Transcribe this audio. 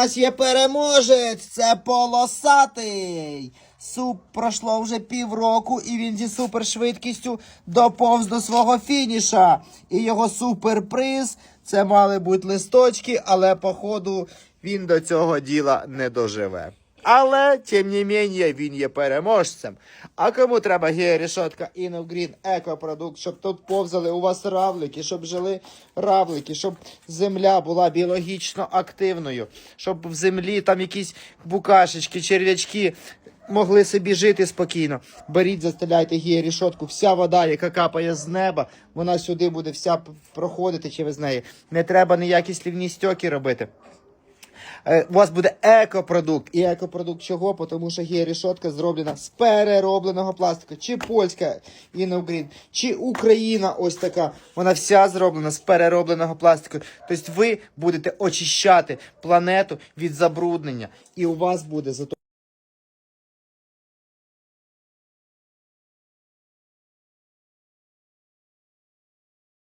Нас є переможець, це полосатий. Суп пройшло вже півроку, і він зі супершвидкістю доповз до свого фініша. І його суперприз це мали бути листочки, але походу він до цього діла не доживе. Але, тим не менше, він є переможцем. А кому треба георішотка Іногрін екопродукт, щоб тут повзали у вас равлики, щоб жили равлики, щоб земля була біологічно активною, щоб в землі там якісь букашечки, черв'ячки могли собі жити спокійно. Беріть, застеляйте георішотку, вся вода, яка капає з неба, вона сюди буде вся проходити через неї. Не треба ніякі слівні стьоки робити. Е, У вас буде екопродукт. І екопродукт чого? Тому що є рішотка зроблена з переробленого пластику. Чи польська Іногрін, чи Україна ось така. Вона вся зроблена з переробленого пластику. Тобто ви будете очищати планету від забруднення. І у вас буде зато